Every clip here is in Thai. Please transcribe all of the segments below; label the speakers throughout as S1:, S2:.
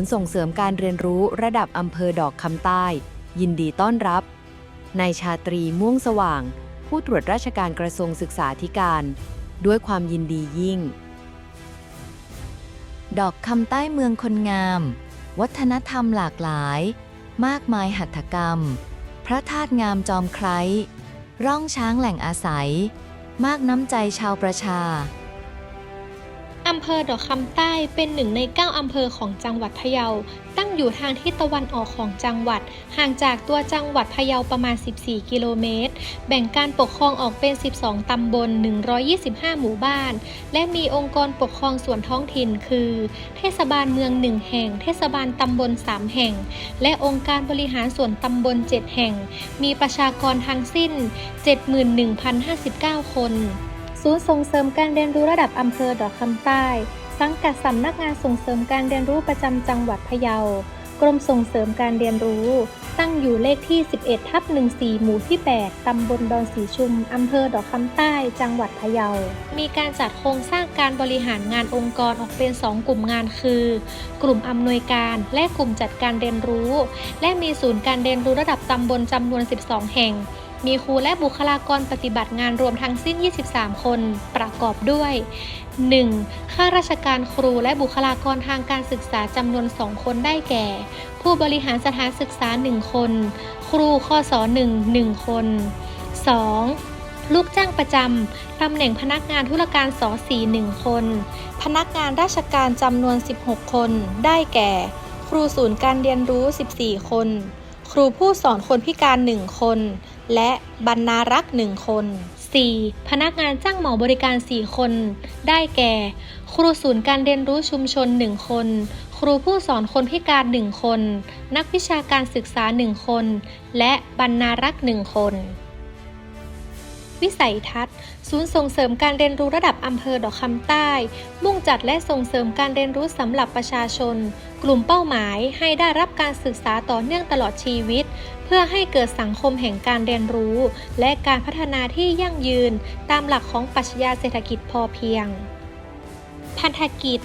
S1: นย์ส่งเสริมการเรียนรู้ระดับอำเภอดอกคำใต้ ยินดีต้อนรับ นายชาตรีม่วงสว่าง ผู้ตรวจราชการกระทรวงศึกษาธิการ ด้วยความยินดียิ่ง
S2: ดอกคำใต้เมืองคนงาม วัฒนธรรมหลากหลาย มากมายหัตถกรรม พระธาตุงามจอมไคร้ร่องช้างแหล่งอาศัย มากน้ำใจชาวประชา
S3: อำเภอดอกคำใต้เป็นหนึ่งใน 9 อำเภอของจังหวัดพะเยา ตั้งอยู่ทางทิศตะวันออกของจังหวัด ห่างจากตัวจังหวัดพะเยาประมาณ 14 กิโลเมตร แบ่งการปกครองออกเป็น 12 ตำบล 125 หมู่บ้าน และมีองค์กรปกครองส่วนท้องถิ่นคือ เทศบาลเมือง 1 แห่ง เทศบาลตำบล 3 แห่ง และองค์การบริหารส่วนตำบล 7 แห่ง มีประชากรทั้งสิ้น 71,059 คน ศูนย์ส่งเสริมการเรียนรู้ระดับอำเภอดอกคำใต้ สังกัดสำนักงานส่งเสริมการเรียนรู้ประจำจังหวัดพะเยา กรมส่งเสริมการเรียนรู้ ตั้งอยู่เลขที่ 11 ทับ 14 หมู่ที่ 8 ตำบลดอนสีชุม อำเภอดอกคำใต้ จังหวัดพะเยา มีการจัดโครงสร้างการบริหารงานองค์กรออกเป็น 2 กลุ่มงานคือ กลุ่มอำนวยการและกลุ่มจัดการเรียนรู้ และมีศูนย์การเรียนรู้ระดับตำบลจำนวน 12 แห่ง มีครูและบุคลากรปฏิบัติงานรวมทั้งสิ้น 23 คนประกอบด้วย 1. ข้าราชการครูและบุคลากรทางการศึกษาจำนวน 2 คนได้แก่ ผู้บริหารสถานศึกษา 1 คน ครูข้อสอ1 1 คน 2. ลูกจ้างประจำ ตำแหน่งพนักงานธุรการส4 1คน พนักงานราชการจำนวน 16 คน ได้แก่ ครูศูนย์การเรียนรู้ 14 คน ครูผู้สอนคนพิการ 1 คน และบรรณารักษ์1คน 4. พนักงานจ้างเหมาบริการ 4 คน ได้แก่ ครูศูนย์การเรียนรู้ชุมชน 1 คน ครูผู้สอนคนพิการ 1 คน นักวิชาการศึกษา 1 คน และบรรณารักษ์ 1 คน วิสัยทัศน์ ศูนย์ส่งเสริมการเรียนรู้ระดับอำเภอดอกคำใต้ มุ่งจัดและส่งเสริมการเรียนรู้สำหรับประชาชน กลุ่มเป้าหมายให้ได้รับการศึกษาต่อเนื่องตลอดชีวิต เพื่อให้เกิดสังคมแห่งการเรียนรู้ และการพัฒนาที่ยั่งยืน ตามหลักของปรัชญาเศรษฐกิจพอเพียง พันธกิจ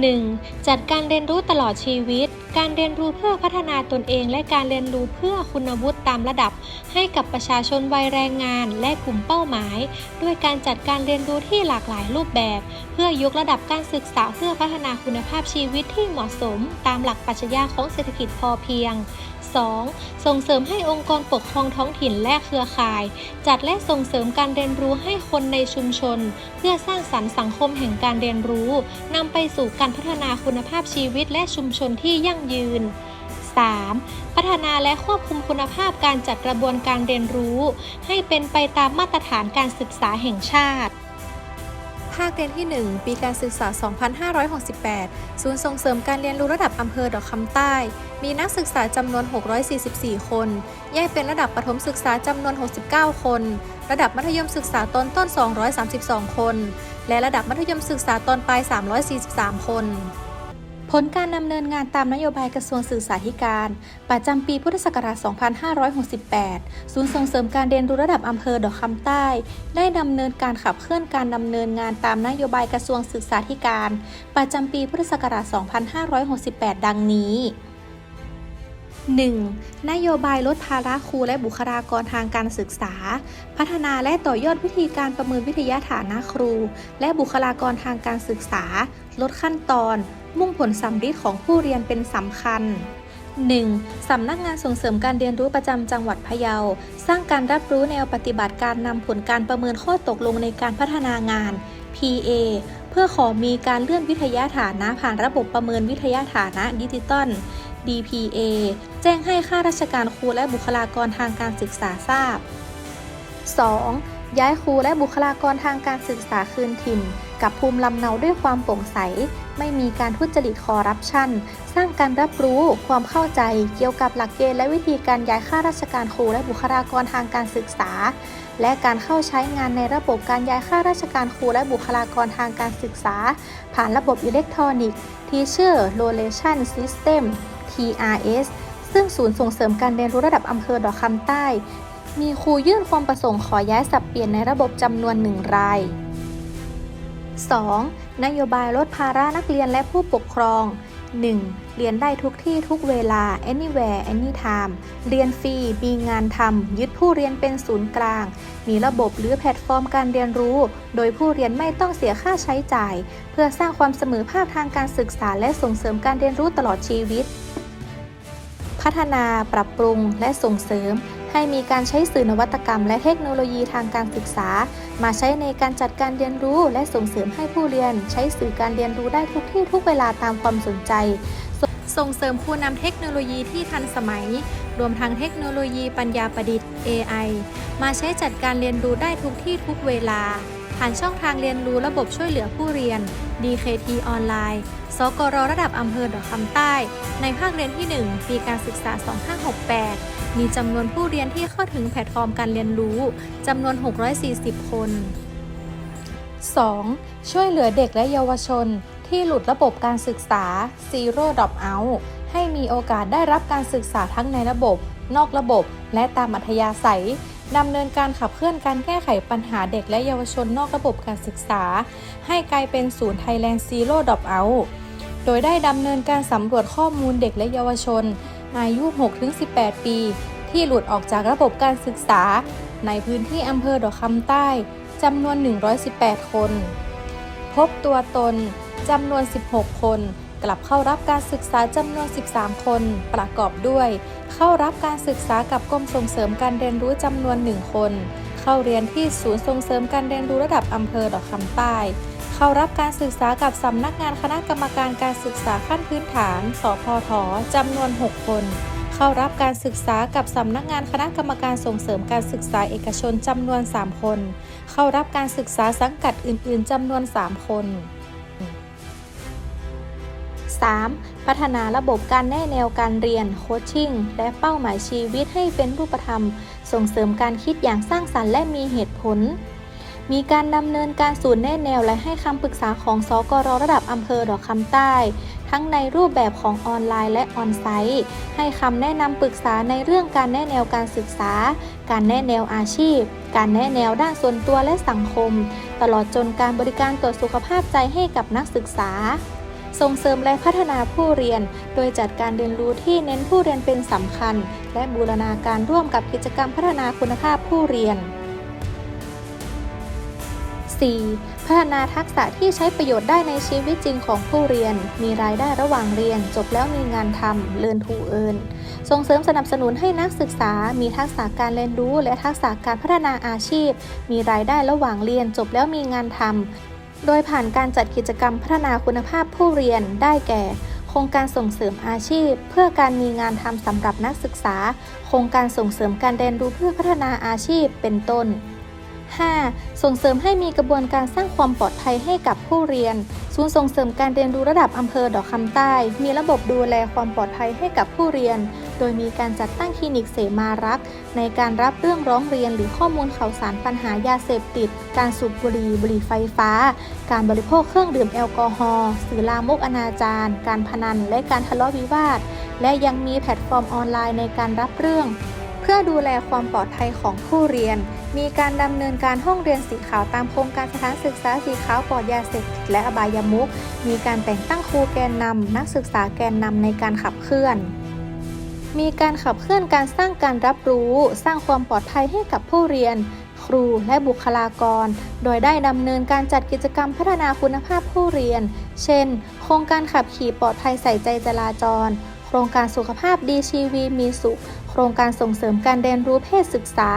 S3: 1. จัดการเรียนรู้ตลอดชีวิต การเรียนรู้เพื่อพัฒนาตนเองและการเรียนรู้เพื่อคุณวุฒิตามระดับ ให้กับประชาชนวัยแรงงานและกลุ่มเป้าหมาย ด้วยการจัดการเรียนรู้ที่หลากหลายรูปแบบ เพื่อยกระดับการศึกษาเพื่อพัฒนาคุณภาพชีวิตที่เหมาะสม ตามหลักปรัชญาของเศรษฐกิจพอเพียง 2. ส่งเสริมให้องค์กรปกครองท้องถิ่นและเครือข่าย จัดและส่งเสริมการเรียนรู้ให้คนในชุมชน เพื่อสร้างสรรค์สังคมแห่งการเรียนรู้นำไปสู่การพัฒนาคุณภาพชีวิตและชุมชนที่ยั่งยืน 3. พัฒนาและควบคุมคุณภาพการจัดกระบวนการเรียนรู้ ให้เป็นไปตามมาตรฐานการศึกษาแห่งชาติ
S4: ภาคเรียนที่ 1 ปีการศึกษา 2568 ศูนย์ส่งเสริมการเรียนรู้ระดับอำเภอดอกคำใต้ มีนักศึกษาจำนวน 644 คน แยกเป็นระดับประถมศึกษาจำนวน 69 คน ระดับมัธยมศึกษาตอนต้น 232 คน และระดับมัธยมศึกษาตอนปลาย 343 คน ผลการดำเนินงานตามนโยบายกระทรวงศึกษาธิการ ประจำปีพุทธศักราช 2568 ศูนย์ส่งเสริมการเรียนรู้ระดับอำเภอดอกคำใต้ ได้ดำเนินการขับเคลื่อนการดำเนินงานตามนโยบายกระทรวงศึกษาธิการ ประจำปีพุทธศักราช 2568 ดังนี้ 1. นโยบายลดภาระครูและบุคลากรทางการศึกษา พัฒนาและต่อยอดวิธีการประเมินวิทยาฐานะครู และบุคลากรทางการศึกษา ลดขั้นตอน มุ่งผลสำลิดของผู้เรียนเป็นสำคัญ 1. สำนักงานส่งเสริมการเรียนรู้ประจำจังหวัดพะเยา สร้างการรับรู้แนวปฏิบัติการนำผลการประเมินข้อตกลงในการพัฒนางาน PA เพื่อขอมีการเลื่อนวิทยาฐานะผ่านระบบประเมินวิทยาฐานะดิจิตอล DPA แจ้งให้ข้าราชการครูและบุคลากรทางการศึกษาทราบ 2. ย้ายครูและบุคลากรทางการศึกษาคืนถิ่น กับภูมิลำเนาด้วยความโปร่งใส ไม่มีการทุจริตคอร์รัปชัน สร้างการรับรู้ความเข้าใจเกี่ยวกับหลักเกณฑ์และวิธีการย้ายข้าราชการครูและบุคลากรทางการศึกษา และการเข้าใช้งานในระบบการย้ายข้าราชการครูและบุคลากรทางการศึกษา ผ่านระบบอิเล็กทรอนิกส์ Teacher Rotation System TRS ซึ่งศูนย์ส่งเสริมการเรียนรู้ระดับอำเภอดอกคำใต้ มีครูยื่นความประสงค์ขอย้ายสับเปลี่ยนในระบบจำนวนหนึ่งราย 2. นโยบายลดภาระนักเรียนและผู้ปกครอง
S3: 1. เรียนได้ทุกที่ทุกเวลา anywhere anytime เรียนฟรี มีงานทำ ยึดผู้เรียนเป็นศูนย์กลาง มีระบบหรือแพลตฟอร์มการเรียนรู้ โดยผู้เรียนไม่ต้องเสียค่าใช้จ่าย เพื่อสร้างความเสมอภาคทางการศึกษาและส่งเสริมการเรียนรู้ตลอดชีวิต พัฒนา ปรับปรุง และส่งเสริม ให้มีการใช้สื่อนวัตกรรม และเทคโนโลยีทางการศึกษา มาใช้ในการจัดการเรียนรู้ และส่งเสริมให้ผู้เรียน ใช้สื่อการเรียนรู้ได้ทุกที่ทุกเวลาตามความสนใจ ส่งเสริมผู้นำเทคโนโลยีที่ทันสมัย รวมทั้งเทคโนโลยีปัญญาประดิษฐ์ AI มาใช้จัดการเรียนรู้ได้ทุกที่ทุกเวลา ผ่านช่องทางเรียนรู้ระบบช่วยเหลือผู้เรียน DKT ออนไลน์ สกรระดับอำเภอดอกคำใต้ ในภาคเรียนที่ 1 ปีการศึกษา 2568 มีจำนวนผู้เรียนที่เข้าถึงแพลตฟอร์มการเรียนรู้จำนวน 640 คน 2. ช่วยเหลือเด็กและเยาวชน ที่หลุดระบบการศึกษา Zero Drop Out ให้มีโอกาสได้รับการศึกษาทั้งในระบบ นอกระบบ และตามอัธยาศัยดำเนินการขับเคลื่อนการแก้ไขปัญหาเด็กและเยาวชนนอกระบบการศึกษา ให้กลายเป็นศูนย์ Thailand Zero Drop Out โดยได้ดำเนินการสำรวจข้อมูลเด็กและเยาวชน อายุ 6-18 ปี ที่หลุดออกจากระบบการศึกษา ในพื้นที่อำเภอดอกคำใต้จำนวน 118 คน พบตัวตนจำนวน 16 คน กลับเข้ารับการศึกษาจำนวน 13 คน ประกอบด้วย เข้ารับการศึกษากับกรมส่งเสริมการเรียนรู้จำนวน 1 คน เข้าเรียนที่ศูนย์ส่งเสริมการเรียนรู้ระดับอำเภอดอกคำใต้ เข้ารับการศึกษากับสำนักงานคณะกรรมการการศึกษาขั้นพื้นฐาน สพทจำนวน 6 คน เข้ารับการศึกษากับสำนักงานคณะกรรมการส่งเสริมการศึกษาเอกชนจำนวน 3 คน เข้ารับการศึกษาสังกัดอื่น ๆจำนวน 3 คน 3. พัฒนาระบบการแนะแนวการเรียน โคชชิ่ง และเป้าหมายชีวิตให้เป็นรูปธรรม ส่งเสริมการคิดอย่างสร้างสรรค์และมีเหตุผล มีการดำเนินการศูนย์แนะแนวและให้คำปรึกษาของสกรระดับอำเภอดอกคำใต้ ทั้งในรูปแบบของออนไลน์และออนไซต์ ให้คำแนะนำปรึกษาในเรื่องการแนะแนวการศึกษา การแนะแนวอาชีพ การแนะแนวด้านส่วนตัวและสังคม ตลอดจนการบริการตรวจสุขภาพใจให้กับนักศึกษาส่งเสริมและพัฒนาผู้เรียน โดยจัดการเรียนรู้ที่เน้นผู้เรียนเป็นสำคัญ และบูรณาการร่วมกับกิจกรรมพัฒนาคุณภาพผู้เรียน 4. พัฒนาทักษะที่ใช้ประโยชน์ได้ในชีวิตจริงของผู้เรียน มีรายได้ระหว่างเรียน จบแล้วมีงานทำเรียนทูเอินส่งเสริมสนับสนุนให้นักศึกษา มีทักษะการเรียนรู้ และทักษะการพัฒนาอาชีพ มีรายได้ระหว่างเรียน จบแล้วมีงานทำโดยผ่านการจัดกิจกรรมพัฒนาคุณภาพผู้เรียนได้แก่โครงการส่งเสริมอาชีพ เพื่อการมีงานทำสำหรับนักศึกษา โครงการส่งเสริมการเรียนรู้เพื่อพัฒนาอาชีพเป็นต้น 5. ส่งเสริมให้มีกระบวนการสร้างความปลอดภัยให้กับผู้เรียน ศูนย์ส่งเสริมการเรียนรู้ระดับอำเภอดอกคำใต้ มีระบบดูแลความปลอดภัยให้กับผู้เรียน โดยมีการจัดตั้งคลินิกเสมารัก ในการรับเรื่องร้องเรียนหรือข้อมูลข่าวสารปัญหายาเสพติด การสูบบุหรี่บุหรี่ไฟฟ้า การบริโภคเครื่องดื่มแอลกอฮอล์สื่อลามกอนาจารการพนัน และการทะเลาะวิวาท และยังมีแพลตฟอร์มออนไลน์ในการรับเรื่อง เพื่อดูแลความปลอดภัยของผู้เรียน มีการดำเนินการห้องเรียนสีขาวตามโครงการสถานศึกษาสีขาวปลอดยาเสพติดและอบายามุขมีการแต่งตั้งครูแกนนำนักศึกษาแกนนำในการขับเคลื่อน มีการขับเคลื่อนการสร้างการรับรู้ สร้างความปลอดภัยให้กับผู้เรียน ครูและบุคลากร โดยได้ดำเนินการจัดกิจกรรมพัฒนาคุณภาพผู้เรียน เช่น โครงการขับขี่ปลอดภัยใส่ใจจราจร โครงการสุขภาพดีชีวีมีสุข โครงการส่งเสริมการเรียนรู้เพศศึกษา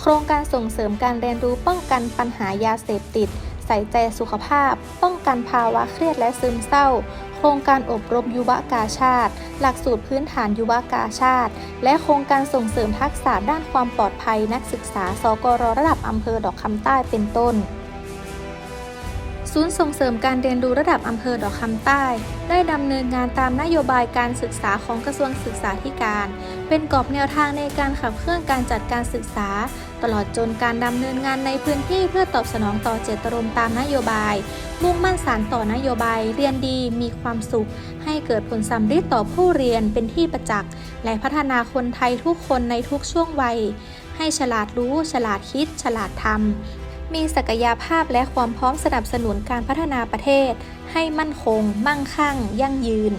S3: โครงการส่งเสริมการเรียนรู้ป้องกันปัญหายาเสพติด ใส่ใจสุขภาพ ป้องกันภาวะเครียดและซึมเศร้า โครงการอบรมยุวกาชาติ หลักสูตรพื้นฐานยุวกาชาติ และโครงการส่งเสริมทักษะด้านความปลอดภัยนักศึกษา สกรระดับอำเภอดอกคำใต้เป็นต้น ศูนย์ส่งเสริมการเรียนรู้ระดับอำเภอดอกคำใต้ ได้ดำเนินงานตามนโยบายการศึกษาของกระทรวงศึกษาธิการ เป็นกรอบแนวทางในการขับเคลื่อนการจัดการศึกษา ตลอดจนการดำเนินงานในพื้นที่เพื่อตอบสนองต่อเจตนารมณ์ตามนโยบาย มุ่งมั่นสานต่อนโยบาย เรียนดีมีความสุข ให้เกิดผลสำเร็จต่อผู้เรียนเป็นที่ประจักษ์และพัฒนาคนไทยทุกคนในทุกช่วงวัยให้ฉลาดรู้ ฉลาดคิด ฉลาดทำ มีศักยภาพและความพร้อมสนับสนุนการพัฒนาประเทศ ให้มั่นคง มั่งคั่ง ยั่งยืน